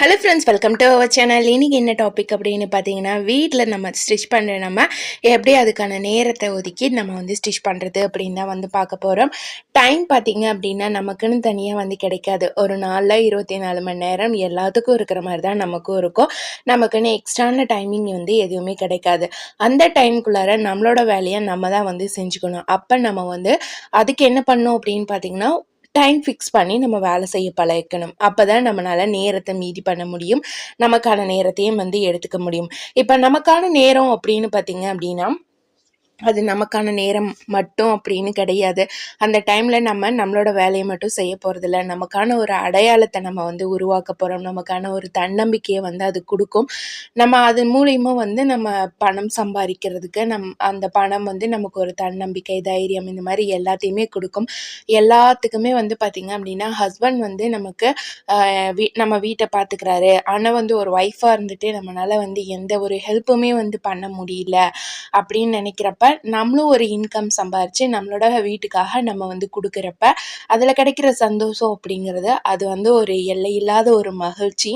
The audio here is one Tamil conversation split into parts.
Hello friends welcome to our channel இன்னைக்கு என்ன டாபிக் அப்படின்னு பார்த்தீங்கன்னா வீட்டில் நம்ம ஸ்டிச் பண்ணுற நம்ம எப்படி அதுக்கான நேரத்தை ஒதுக்கி நம்ம வந்து ஸ்டிச் பண்ணுறது அப்படின்னு தான் வந்து பார்க்க போகிறோம் டைம் பார்த்தீங்க அப்படின்னா நமக்குன்னு தனியாக வந்து கிடைக்காது. ஒரு நாளில் இருபத்தி நாலு மணி நேரம் எல்லாத்துக்கும் இருக்கிற மாதிரி தான் நமக்கும் இருக்கும். நமக்குன்னு எக்ஸ்ட்ரான டைமிங் வந்து எதுவுமே கிடைக்காது. அந்த டைம்குள்ளார நம்மளோட வேலையை நம்ம தான் வந்து செஞ்சுக்கணும். அப்போ நம்ம வந்து அதுக்கு என்ன பண்ணோம் அப்படின்னு பார்த்தீங்கன்னா டைம் ஃபிக்ஸ் பண்ணி நம்ம வேலை செய்ய பழகிக்கணும் அப்போ தான் நம்மளால் நேரத்தை மீதி பண்ண முடியும். நமக்கான நேரத்தையும் வந்து எடுத்துக்க முடியும். இப்போ நமக்கான நேரம் அப்படின்னு பார்த்தீங்க அப்படின்னா அது நமக்கான நேரம் மட்டும் அப்படின்னு கிடையாது. அந்த டைமில் நம்ம நம்மளோட வேலையை மட்டும் செய்ய போகிறதில்ல நமக்கான ஒரு அடையாளத்தை நம்ம வந்து உருவாக்க போகிறோம் நமக்கான ஒரு தன்னம்பிக்கையை வந்து அது கொடுக்கும். நம்ம அது மூலியமாக வந்து நம்ம பணம் சம்பாதிக்கிறதுக்கு நம் அந்த பணம் வந்து நமக்கு ஒரு தன்னம்பிக்கை தைரியம் இந்த மாதிரி எல்லாத்தையுமே கொடுக்கும். எல்லாத்துக்குமே வந்து பார்த்திங்க அப்படின்னா ஹஸ்பண்ட் வந்து நமக்கு வீ நம்ம வீட்டை பார்த்துக்கிறாரு ஆனால் வந்து ஒரு ஒய்ஃபாக இருந்துட்டு நம்மளால் வந்து எந்த ஒரு ஹெல்ப்புமே வந்து பண்ண முடியல அப்படின்னு நினைக்கிறப்ப நம்மளும் ஒரு இன்கம் சம்பாரித்து நம்மளோட வீட்டுக்காக நம்ம வந்து கொடுக்குறப்ப அதில் கிடைக்கிற சந்தோஷம் அப்படிங்கிறது அது வந்து ஒரு எல்லை இல்லாத ஒரு மகிழ்ச்சி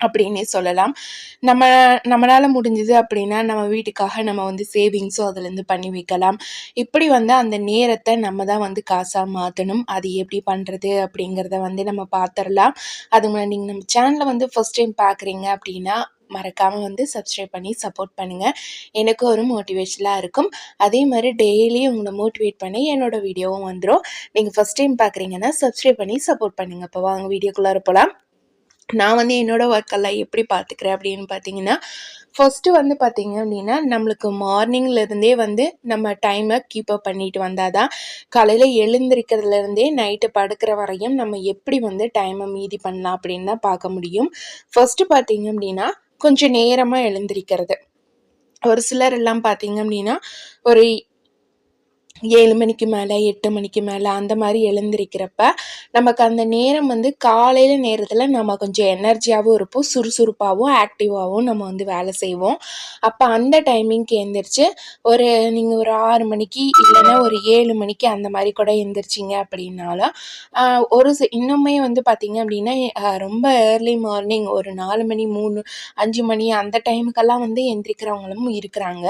அப்படின்னே சொல்லலாம். நம்ம நம்மளால் முடிஞ்சது அப்படின்னா நம்ம வீட்டுக்காக நம்ம வந்து சேவிங்ஸும் அதுலேருந்து பண்ணி வைக்கலாம். இப்படி வந்து அந்த நேரத்தை நம்ம தான் வந்து காசாக மாற்றணும் அது எப்படி பண்ணுறது அப்படிங்கிறத வந்து நம்ம பார்த்துடலாம் அது முன்னாடி நீங்கள் நம்ம சேனலை வந்து ஃபஸ்ட் டைம் பார்க்குறீங்க அப்படின்னா மறக்காமல் வந்து சப்ஸ்கிரைப் பண்ணி சப்போர்ட் பண்ணுங்கள் எனக்கும் ஒரு மோட்டிவேஷனாக இருக்கும். அதே மாதிரி டெய்லி உங்களை மோட்டிவேட் பண்ணி என்னோடய வீடியோவும் வந்துடும் நீங்கள் ஃபஸ்ட் டைம் பார்க்குறீங்கன்னா சப்ஸ்கிரைப் பண்ணி சப்போர்ட் பண்ணுங்கள் இப்போ வாங்க வீடியோக்குள்ளார போகலாம் நான் வந்து என்னோடய ஒர்க்கெல்லாம் எப்படி பார்த்துக்கிறேன் அப்படின்னு பார்த்தீங்கன்னா ஃபஸ்ட்டு வந்து பார்த்திங்க அப்படின்னா நம்மளுக்கு மார்னிங்லேருந்தே வந்து நம்ம டைமை கீப் அப் பண்ணிட்டு வந்தால் தான் காலையில் எழுந்திருக்கிறதுலேருந்தே நைட்டு படுக்கிற வரையும் நம்ம எப்படி வந்து டைமை மீதி பண்ணலாம் அப்படின்னு தான் பார்க்க முடியும். ஃபஸ்ட்டு பார்த்திங்க அப்படின்னா கொஞ்சம் நேரமாக எழுந்திருக்கிறது. ஒரு சிலர் எல்லாம் பார்த்தீங்க அப்படின்னா ஒரு ஏழு மணிக்கு மேலே எட்டு மணிக்கு மேலே அந்த மாதிரி எழுந்திருக்கிறப்ப நமக்கு அந்த நேரம் வந்து காலையில் நேரத்தில் நம்ம கொஞ்சம் எனர்ஜியாகவும் இருப்போம் சுறுசுறுப்பாகவும் ஆக்டிவாகவும் நம்ம வந்து வேலை செய்வோம். அப்போ அந்த டைமிங்க்கு எழுந்திரிச்சு ஒரு நீங்கள் ஒரு ஆறு மணிக்கு இல்லைன்னா ஒரு ஏழு மணிக்கு அந்த மாதிரி கூட எழுந்திரிச்சிங்க அப்படின்னாலும் ஒரு இன்னுமே வந்து பார்த்திங்க அப்படின்னா ரொம்ப ஏர்லி மார்னிங் ஒரு நாலு மணி மூணு அஞ்சு மணி அந்த டைமுக்கெல்லாம் வந்து எந்திரிக்கிறவங்களும் இருக்கிறாங்க.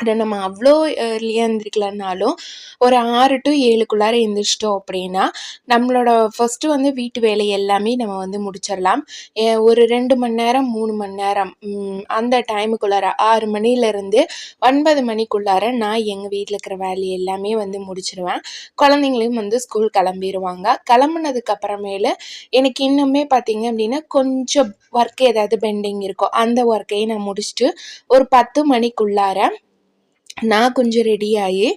அதை நம்ம அவ்வளோ ஏர்லியாக எழுந்திரிக்கலனாலும் ஒரு ஆறு டு ஏழுக்குள்ளார எழுந்திரிச்சிட்டோம் அப்படின்னா நம்மளோட ஃபஸ்ட்டு வந்து வீட்டு வேலை எல்லாமே நம்ம வந்து முடிச்சிடலாம். ஒரு ரெண்டு மணி நேரம் மூணு மணி நேரம் அந்த டைமுக்குள்ளார ஆறு மணிலேருந்து ஒன்பது மணிக்குள்ளார நான் எங்கள் வீட்டில் இருக்கிற வேலை எல்லாமே வந்து முடிச்சிடுவேன் குழந்தைங்களையும் வந்து ஸ்கூல் கிளம்பிடுவாங்க கிளம்புனதுக்கப்புறமேலு எனக்கு இன்னுமே பார்த்தீங்க அப்படின்னா கொஞ்சம் ஒர்க் ஏதாவது பெண்டிங் இருக்கும். அந்த ஒர்க்கையும் நான் முடிச்சுட்டு ஒரு பத்து மணிக்குள்ளார நான் கொஞ்சம் ரெடி ஆகி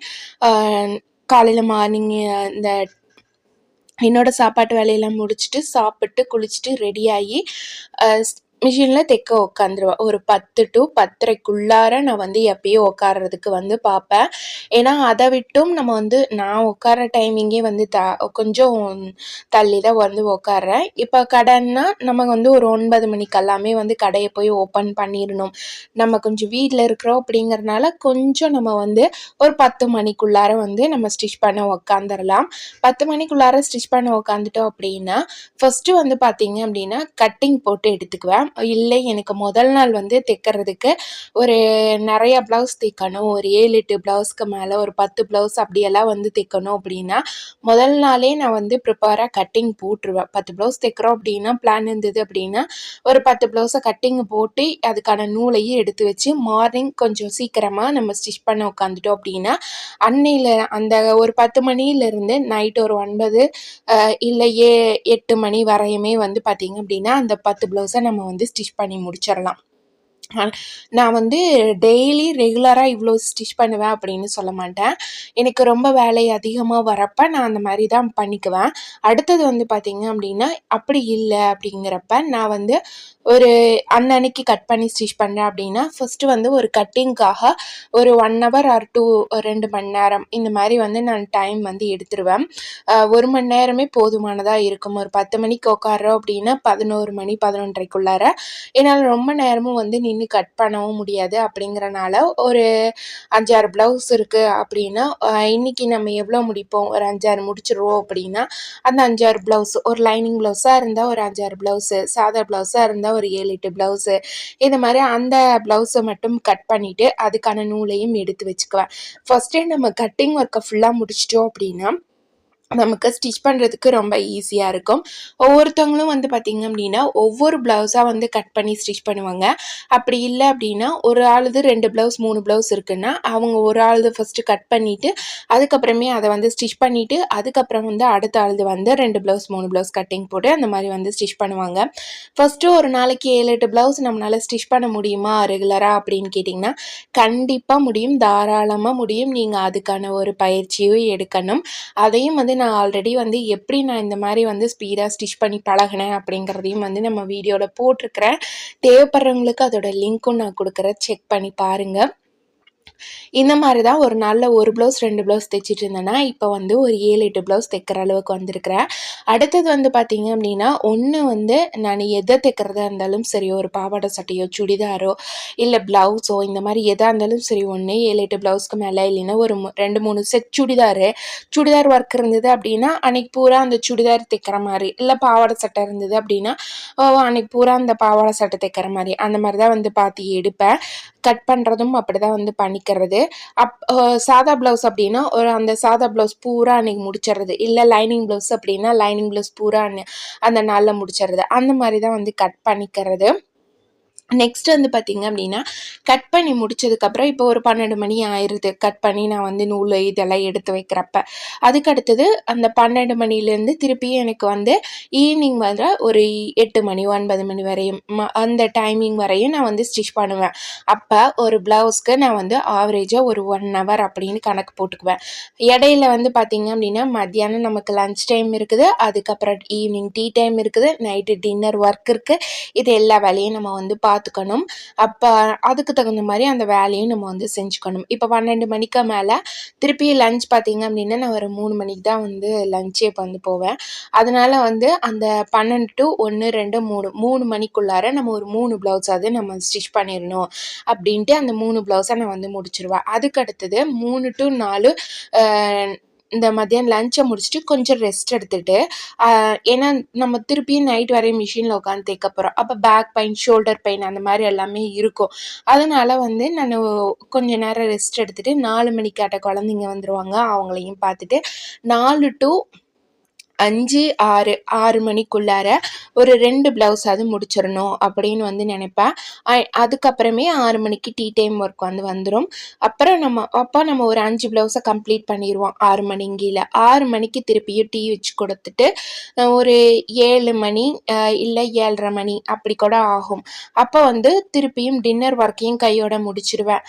காலையில் மார்னிங் இந்த என்னோடய சாப்பாட்டு வேலையெல்லாம் முடிச்சுட்டு சாப்பிட்டு குளிச்சுட்டு ரெடியாகி மிஷினில் தைக்க உட்காந்துருவேன் ஒரு பத்து டு பத்தரைக்குள்ளார நான் வந்து எப்பயும் உட்காறதுக்கு வந்து பார்ப்பேன் ஏன்னா அதை விட்டும் நம்ம வந்து நான் உட்கார டைமிங்கே வந்து த கொஞ்சம் தள்ளி தான் வந்து உட்காறேன் இப்போ கடைன்னா நம்ம வந்து ஒரு ஒன்பது மணிக்கு எல்லாமே வந்து கடையை போய் ஓப்பன் பண்ணிடணும். நம்ம கொஞ்சம் வீட்டில் இருக்கிறோம் அப்படிங்கிறனால கொஞ்சம் நம்ம வந்து ஒரு பத்து மணிக்குள்ளார வந்து நம்ம ஸ்டிச் பண்ண உக்காந்துடலாம் பத்து மணிக்குள்ளார ஸ்டிச் பண்ண உக்காந்துட்டோம் அப்படின்னா ஃபஸ்ட்டு வந்து பார்த்தீங்க அப்படின்னா கட்டிங் போட்டு எடுத்துக்குவேன். இல்லை எனக்கு முதல் நாள் வந்து தைக்கிறதுக்கு ஒரு நிறையா ப்ளவுஸ் தைக்கணும். ஒரு ஏழு எட்டு ப்ளவுஸ்க்கு மேலே ஒரு பத்து ப்ளவுஸ் அப்படியெல்லாம் வந்து தைக்கணும் அப்படின்னா முதல் நாளே நான் வந்து ப்ரிப்பேராக கட்டிங் போட்டுருவேன். பத்து ப்ளவுஸ் தைக்கிறோம் அப்படின்னா பிளான் இருந்தது அப்படின்னா ஒரு பத்து ப்ளவுஸை கட்டிங் போட்டு அதுக்கான நூலையும் எடுத்து வச்சு மார்னிங் கொஞ்சம் சீக்கிரமாக நம்ம ஸ்டிச் பண்ண உட்காந்துட்டோம் அப்படின்னா அன்னையில் அந்த ஒரு பத்து மணிலேருந்து நைட் ஒரு ஒன்பது இல்லை ஏ எட்டு மணி வரையுமே வந்து பார்த்திங்க அப்படின்னா அந்த பத்து ப்ளவுஸை நம்ம வந்து ஸ்டிச் பண்ணி முடிச்சிடலாம். நான் வந்து டெய்லி ரெகுலராக இவ்வளோ ஸ்டிச் பண்ணுவேன் அப்படின்னு சொல்ல மாட்டேன். எனக்கு ரொம்ப வேலை அதிகமாக வரப்போ நான் அந்த மாதிரி தான் பண்ணிக்குவேன். அடுத்தது வந்து பார்த்திங்க அப்படின்னா அப்படி இல்லை அப்படிங்கிறப்ப நான் வந்து ஒரு அன்னன்னைக்கு கட் பண்ணி ஸ்டிச் பண்ணுறேன் அப்படின்னா ஃபஸ்ட்டு வந்து ஒரு கட்டிங்க்காக ஒரு ஒன் ஹவர் ஆர் டூ ரெண்டு மணி நேரம் இந்த மாதிரி வந்து நான் டைம் வந்து எடுத்துருவேன். ஒரு மணி நேரமே போதுமானதாக இருக்கும். ஒரு பத்து மணிக்கு உட்காடுறோம் அப்படின்னா பதினோரு மணி பதினொன்றரைக்குள்ளார. என்னால் ரொம்ப நேரமும் வந்து நின்று வந்து கட் பண்ணவும் முடியாது அப்படிங்கிறனால ஒரு அஞ்சாறு ப்ளவுஸ் இருக்குது அப்படின்னா இன்றைக்கி நம்ம எவ்வளோ முடிப்போம்? ஒரு அஞ்சாறு முடிச்சிடுவோம் அப்படின்னா அந்த அஞ்சாறு ப்ளவுஸ் ஒரு லைனிங் ப்ளவுஸாக இருந்தால் ஒரு அஞ்சாறு ப்ளவுஸு சாதா ப்ளவுஸாக இருந்தால் ஒரு ஏழு எட்டு ப்ளவுஸு இது மாதிரி அந்த ப்ளவுஸை மட்டும் கட் பண்ணிவிட்டு அதுக்கான நூலையும் எடுத்து வச்சுக்குவேன். ஃபஸ்ட்டே நம்ம கட்டிங் ஒர்க்கை ஃபுல்லாக முடிச்சிட்டோம் அப்படின்னா நமக்கு ஸ்டிச் பண்ணுறதுக்கு ரொம்ப ஈஸியாக இருக்கும். ஒவ்வொருத்தவங்களும் வந்து பார்த்திங்க அப்படின்னா ஒவ்வொரு ப்ளவுஸாக வந்து கட் பண்ணி ஸ்டிச் பண்ணுவாங்க. அப்படி இல்லை அப்படின்னா ஒரு ஆளுது ரெண்டு ப்ளவுஸ் மூணு ப்ளவுஸ் இருக்குன்னா அவங்க ஒரு ஆளுது ஃபஸ்ட்டு கட் பண்ணிவிட்டு அதுக்கப்புறமே அதை வந்து ஸ்டிச் பண்ணிவிட்டு அதுக்கப்புறம் வந்து அடுத்த ஆளுது வந்து ரெண்டு ப்ளவுஸ் மூணு ப்ளவுஸ் கட்டிங் போட்டு அந்த மாதிரி வந்து ஸ்டிச் பண்ணுவாங்க. ஃபஸ்ட்டு ஒரு நாளைக்கு ஏழு எட்டு ப்ளவுஸ் நம்மளால் ஸ்டிச் பண்ண முடியுமா? ரெகுலராக அப்படின்னு கேட்டிங்கன்னா கண்டிப்பாக முடியும். தாராளமாக முடியும். நீங்கள் அதுக்கான ஒரு பயிற்சியும் எடுக்கணும். அதையும் வந்து நான் ஆல்ரெடி வந்து எப்படி நான் இந்த மாதிரி வந்து ஸ்பீடாக ஸ்டிச் பண்ணி பழகினேன் அப்படிங்கிறதையும் வந்து நம்ம வீடியோவில் போட்டிருக்கிறேன். தேவைப்படுறவங்களுக்கு அதோட லிங்க்கும் நான் கொடுக்குறேன். செக் பண்ணி பாருங்கள் இந்த மாதிரி தான் ஒரு நாளில் ஒரு ப்ளவுஸ் ரெண்டு ப்ளவுஸ் தைச்சிட்டு இருந்தேன்னா இப்போ வந்து ஒரு ஏழு எட்டு ப்ளவுஸ் தைக்கிற அளவுக்கு வந்திருக்கிறேன். அடுத்தது வந்து பார்த்திங்க அப்படின்னா ஒன்று வந்து நான் எதை தைக்கிறதா இருந்தாலும் சரி ஒரு பாவாடை சட்டையோ சுடிதாரோ இல்லை ப்ளவுஸோ இந்த மாதிரி எதாக இருந்தாலும் சரி ஒன்று ஏழு எட்டு ப்ளவுஸ்க்கு மேலே இல்லைன்னா ஒரு ரெண்டு மூணு செட் சுடிதாரு. சுடிதார் ஒர்க் இருந்தது அப்படின்னா அன்றைக்கி பூரா அந்த சுடிதார் தைக்கிற மாதிரி இல்லை பாவாடை சட்டை இருந்தது அப்படின்னா அன்னைக்கு பூரா அந்த பாவாடை சட்டை தைக்கிற மாதிரி அந்த மாதிரி தான் வந்து பார்த்து எடுப்பேன். கட் பண்ணுறதும் அப்படி தான் வந்து பண்ணிக்கிறது. அப் சாதா ப்ளவுஸ் அப்படின்னா ஒரு அந்த சாதா ப்ளவுஸ் பூரா அன்றைக்கி முடிச்சிடுறது இல்லை லைனிங் ப்ளவுஸ் அப்படின்னா லைனிங் ப்ளவுஸ் பூரா அந்த நாளில் முடிச்சிடுறது அந்த மாதிரி தான் வந்து கட் பண்ணிக்கிறது. நெக்ஸ்ட் வந்து பார்த்திங்க அப்படின்னா கட் பண்ணி முடிச்சதுக்கப்புறம் இப்போ ஒரு பன்னெண்டு மணி ஆயிடுது கட் பண்ணி நான் வந்து நூல் இதெல்லாம் எடுத்து வைக்கிறப்ப. அதுக்கு அடுத்தது அந்த பன்னெண்டு மணிலேருந்து திருப்பியும் எனக்கு வந்து ஈவினிங் வர ஒரு எட்டு மணி ஒன்பது மணி வரையும் அந்த டைமிங் வரையும் நான் வந்து ஸ்டிச் பண்ணுவேன். அப்போ ஒரு ப்ளவுஸ்க்கு நான் வந்து ஆவரேஜாக ஒரு ஒன் ஹவர் அப்படின்னு கணக்கு போட்டுக்குவேன். இடையில வந்து பார்த்திங்க அப்படின்னா மத்தியானம் நமக்கு லன்ச் டைம் இருக்குது. அதுக்கப்புறம் ஈவினிங் டீ டைம் இருக்குது. நைட்டு டின்னர் ஒர்க் இருக்குது இது எல்லா வேலையும் நம்ம வந்து பார்த்து பார்த்துக்கணும் அப்போ அதுக்கு தகுந்த மாதிரி அந்த வேலையும் நம்ம வந்து செஞ்சுக்கணும். இப்போ பன்னெண்டு மணிக்கு மேலே திருப்பி லஞ்ச் பார்த்தீங்க அப்படின்னா நான் ஒரு மூணு மணிக்கு தான் வந்து லஞ்சே வந்து போவேன். அதனால் வந்து அந்த பன்னெண்டு டு ஒன்று ரெண்டு மூணு மூணு மணிக்குள்ளார நம்ம ஒரு மூணு ப்ளவுஸாவது நம்ம ஸ்டிச் பண்ணிடணும் அப்படின்ட்டு அந்த மூணு ப்ளவுஸை நான் வந்து முடிச்சிருவேன். அதுக்கு அடுத்தது மூணு டு நாலு இந்த மதியம் லஞ்சை முடிச்சுட்டு கொஞ்சம் ரெஸ்ட் எடுத்துகிட்டு ஏன்னா நம்ம திருப்பியும் நைட் வரையும் மிஷினில் உட்காந்து தைக்க போகிறோம் அப்போ பேக் பெயின் ஷோல்டர் பெயின் அந்த மாதிரி எல்லாமே இருக்கும். அதனால் வந்து நான் கொஞ்சம் நேரம் ரெஸ்ட் எடுத்துகிட்டு நாலு மணிக்காட்ட குழந்தைங்க வந்துடுவாங்க அவங்களையும் பார்த்துட்டு நாலு டு அஞ்சு ஆறு ஆறு மணிக்குள்ளார ஒரு ரெண்டு ப்ளவுஸாவது முடிச்சிடணும் அப்படின்னு வந்து நினைப்பேன். அதுக்கப்புறமே ஆறு மணிக்கு டீ டைம் ஒர்க் வந்து வந்துடும் அப்புறம் நம்ம அப்போ நம்ம ஒரு அஞ்சு ப்ளவுஸை கம்ப்ளீட் பண்ணிடுவோம் ஆறு மணிங்கில ஆறு மணிக்கு திருப்பியும் டீ வச்சு கொடுத்துட்டு ஒரு ஏழு மணி இல்லை ஏழரை மணி அப்படி கூட ஆகும். அப்போ வந்து திருப்பியும் டின்னர் ஒர்க்கையும் கையோட முடிச்சிருவேன்.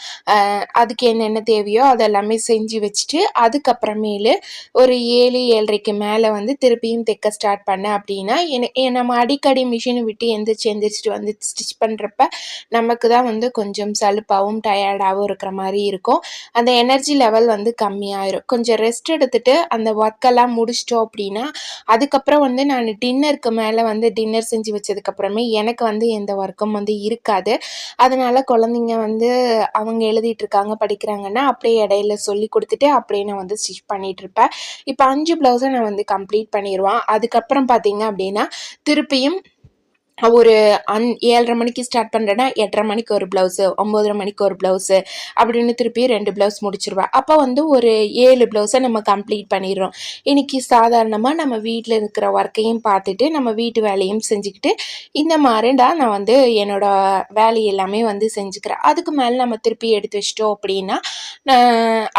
அதுக்கு என்னென்ன தேவையோ அதெல்லாமே செஞ்சு வச்சுட்டு அதுக்கப்புறமேலு ஒரு ஏழு ஏழரைக்கு மேலே வந்து திருப்பியும் தைக்க ஸ்டார்ட் பண்ணேன் அப்படின்னா எனக்கு நம்ம அடிக்கடி மிஷினை விட்டு எந்திரிச்சு எந்திரிச்சிட்டு வந்து ஸ்டிச் பண்ணுறப்ப நமக்கு தான் வந்து கொஞ்சம் சலுப்பாகவும் டயர்டாகவும் இருக்கிற மாதிரி இருக்கும். அந்த எனர்ஜி லெவல் வந்து கம்மியாயிரும். கொஞ்சம் ரெஸ்ட் எடுத்துகிட்டு அந்த ஒர்க்கெல்லாம் முடிச்சிட்டோம் அப்படின்னா அதுக்கப்புறம் வந்து நான் டின்னருக்கு மேலே வந்து டின்னர் செஞ்சு வச்சதுக்கப்புறமே எனக்கு வந்து எந்த ஒர்க்கும் வந்து இருக்காது. அதனால் குழந்தைங்க வந்து அவங்க எழுதிட்டு இருக்காங்க படிக்கிறாங்கன்னா அப்படியே இடையில சொல்லி கொடுத்துட்டு அப்படியே நான் வந்து ஸ்டிச் பண்ணிகிட்ருப்பேன் இப்போ அஞ்சு ப்ளவுஸை நான் வந்து கம்ப்ளீட் பண்ணிடுவான் அதுக்கப்புறம் பார்த்தீங்க அப்படின்னா திருப்பியும் ஒரு அன் ஏழரை மணிக்கு ஸ்டார்ட் பண்ணுறேன்னா எட்டரை மணிக்கு ஒரு ப்ளவுஸு ஒம்போதரை மணிக்கு ஒரு ப்ளவுஸு அப்படின்னு திருப்பி ரெண்டு ப்ளவுஸ் முடிச்சிருவேன் அப்போ வந்து ஒரு ஏழு ப்ளவுஸை நம்ம கம்ப்ளீட் பண்ணிடுறோம். இன்றைக்கி சாதாரணமாக நம்ம வீட்டில் இருக்கிற ஒர்க்கையும் பார்த்துட்டு நம்ம வீட்டு வேலையும் செஞ்சுக்கிட்டு இந்த மாதிரிடா நான் வந்து என்னோடய வேலை எல்லாமே வந்து செஞ்சுக்கிறேன். அதுக்கு மேலே நம்ம திருப்பி எடுத்து வச்சிட்டோம் அப்படின்னா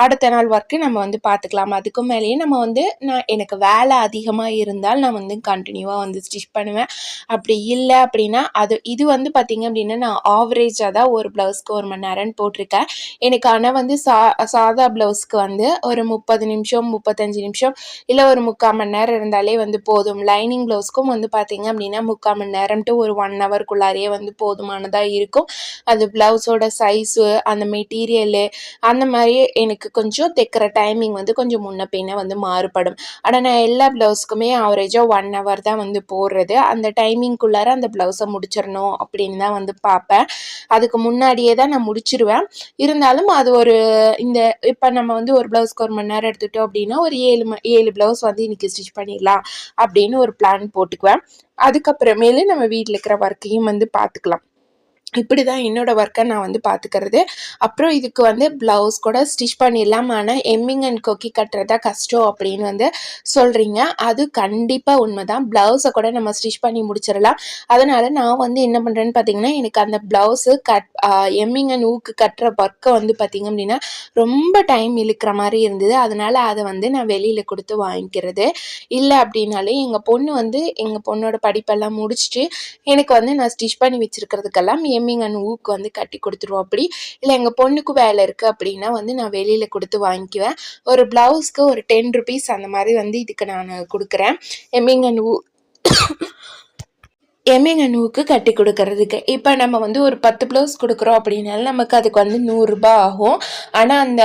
அடுத்த நாள் ஒர்க்கு நம்ம வந்து பார்த்துக்கலாம். அதுக்கு மேலேயே நம்ம வந்து நான் எனக்கு வேலை அதிகமாக இருந்தால் நான் வந்து கண்டினியூவாக வந்து ஸ்டிச் பண்ணுவேன். அப்படி இல்லை இல்லை அப்படின்னா அது இது வந்து பார்த்திங்க அப்படின்னா நான் ஆவரேஜாக தான் ஒரு ப்ளவுஸ்க்கு ஒரு மணி நேரம்னு போட்டிருக்கேன். எனக்கு ஆனால் வந்து சா சாதா ப்ளவுஸ்க்கு வந்து ஒரு முப்பது நிமிஷம் முப்பத்தஞ்சு நிமிஷம் இல்லை ஒரு முக்கால் மணி நேரம் இருந்தாலே வந்து போதும். லைனிங் ப்ளவுஸ்க்கும் வந்து பார்த்திங்க அப்படின்னா முக்கால் மணி நேரம்ட்டு ஒரு ஒன் ஹவர்க்குள்ளாரியே வந்து போதுமானதாக இருக்கும். அது ப்ளவுஸோட சைஸு அந்த மெட்டீரியலு அந்த மாதிரி எனக்கு கொஞ்சம் தைக்கிற டைமிங் வந்து கொஞ்சம் முன்ன பின்ன வந்து மாறுபடும். ஆனால் நான் எல்லா ப்ளவுஸ்க்குமே ஆவரேஜாக ஒன் ஹவர் தான் வந்து போடுறது. அந்த டைமிங்குள்ளார அந்த ப்ளவுஸை முடிச்சிடணும் அப்படின்னு தான் வந்து பார்ப்பேன். அதுக்கு முன்னாடியே தான் நான் முடிச்சிருவேன். இருந்தாலும் அது ஒரு இந்த இப்போ நம்ம வந்து ஒரு ப்ளவுஸ்க்கு ஒரு மணி நேரம் எடுத்துட்டோம் அப்படின்னா ஒரு ஏழு ம ஏழு ப்ளவுஸ் வந்து இன்றைக்கி ஸ்டிச் பண்ணிடலாம் அப்படின்னு ஒரு பிளான் போட்டுக்குவேன். அதுக்கப்புறமேலு நம்ம வீட்டில் இருக்கிற ஒர்க்கையும் வந்து பார்த்துக்கலாம். இப்படி தான் என்னோடய ஒர்க்கை நான் வந்து பார்த்துக்கிறது அப்புறம் இதுக்கு வந்து ப்ளவுஸ் கூட ஸ்டிச் பண்ணிடலாம். ஆனால் எம்மிங் அண்ட் கொக்கி கட்டுறதா கஷ்டம் அப்படின்னு வந்து சொல்கிறீங்க அது கண்டிப்பாக உண்மை தான் ப்ளவுஸை கூட நம்ம ஸ்டிச் பண்ணி முடிச்சிடலாம். அதனால் நான் வந்து என்ன பண்ணுறேன்னு பார்த்தீங்கன்னா எனக்கு அந்த ப்ளவுஸு கட் எம்மிங் அண்ட் ஊக்கு கட்டுற ஒர்க்கை வந்து பார்த்திங்க அப்படின்னா ரொம்ப டைம் இழுக்கிற மாதிரி இருந்தது. அதனால் அதை வந்து நான் வெளியில் கொடுத்து வாங்கிக்கிறது. இல்லை அப்படின்னாலே எங்கள் பொண்ணு வந்து எங்கள் பொண்ணோட படிப்பெல்லாம் முடிச்சுட்டு எனக்கு வந்து நான் ஸ்டிச் பண்ணி வச்சுருக்கிறதுக்கெல்லாம் எம் ஹெம்மிங் அண்ட் ஊக்கு வந்து கட்டி கொடுத்துருவோம் அப்படி. இல்லை எங்கள் பொண்ணுக்கு வேலை இருக்குது அப்படின்னா வந்து நான் வெளியில் கொடுத்து வாங்கிக்குவேன். ஒரு ப்ளவுஸ்க்கு ஒரு டென் ருபீஸ் அந்த மாதிரி வந்து இதுக்கு நான் கொடுக்குறேன். எம்மிங் அண்ட் ஊ எம்மிங் ஊக்கு கட்டி கொடுக்கறதுக்கு. இப்போ நம்ம வந்து ஒரு பத்து ப்ளவுஸ் கொடுக்குறோம் அப்படின்னாலும் நமக்கு அதுக்கு வந்து நூறுரூபா ஆகும். ஆனால் அந்த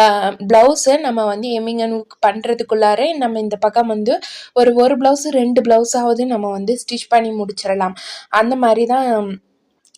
ப்ளவுஸை நம்ம வந்து எம்மிங் ஊக்கு பண்ணுறதுக்குள்ளாரே நம்ம இந்த பக்கம் வந்து ஒரு ஒரு ப்ளவுஸு ரெண்டு ப்ளவுஸாவது நம்ம வந்து ஸ்டிச் பண்ணி முடிச்சிடலாம். அந்த மாதிரி தான்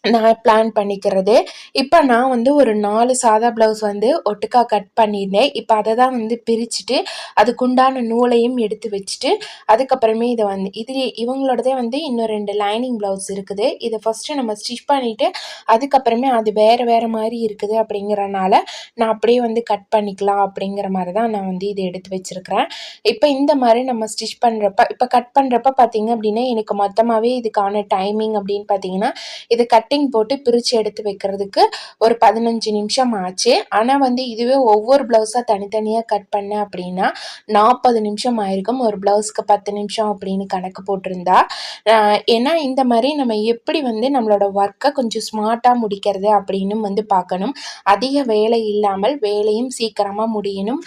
நான் பிளான் பண்ணிக்கிறது. இப்போ நான் வந்து ஒரு நாலு சாதா ப்ளவுஸ் வந்து ஒட்டுக்கா கட் பண்ணியிருந்தேன். இப்போ அதை தான் வந்து பிரிச்சுட்டு அதுக்குண்டான நூலையும் எடுத்து வச்சுட்டு அதுக்கப்புறமே இதை வந்து இது இவங்களோடதே வந்து இன்னும் ரெண்டு லைனிங் ப்ளவுஸ் இருக்குது. இதை ஃபஸ்ட்டு நம்ம ஸ்டிச் பண்ணிவிட்டு அதுக்கப்புறமே அது வேறு வேறு மாதிரி இருக்குது அப்படிங்கிறனால நான் அப்படியே வந்து கட் பண்ணிக்கலாம் அப்படிங்கிற மாதிரி தான் நான் வந்து இதை எடுத்து வச்சுருக்கிறேன். இப்போ இந்த மாதிரி நம்ம ஸ்டிச் பண்ணுறப்ப இப்போ கட் பண்ணுறப்ப பார்த்தீங்க அப்படின்னா எனக்கு மொத்தமாகவே இதுக்கான டைமிங் அப்படின்னு பார்த்தீங்கன்னா இது கட் கட்டிங் போட்டு பிரித்து எடுத்து வைக்கிறதுக்கு ஒரு பதினஞ்சு நிமிஷம் ஆச்சு. ஆனால் வந்து இதுவே ஒவ்வொரு ப்ளவுஸாக தனித்தனியாக கட் பண்ணேன் அப்படின்னா நாற்பது நிமிஷம் ஆயிருக்கும். ஒரு ப்ளவுஸ்க்கு பத்து நிமிஷம் அப்படின்னு கணக்கு போட்டிருந்தா. ஏன்னா இந்த மாதிரி நம்ம எப்படி வந்து நம்மளோட ஒர்க்கை கொஞ்சம் ஸ்மார்ட்டாக முடிக்கிறது அப்படின்னு வந்து பார்க்கணும். அதிக வேலை இல்லாமல் வேலையும் சீக்கிரமாக முடியணும்.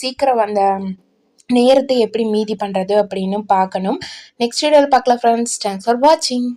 சீக்கிரம் அந்த நேரத்தை எப்படி மீதி பண்ணுறது அப்படின்னு பார்க்கணும். நெக்ஸ்ட் வீடியோவில் பார்க்கலாம் ஃப்ரெண்ட்ஸ் தேங்க்ஸ் ஃபார் வாட்சிங்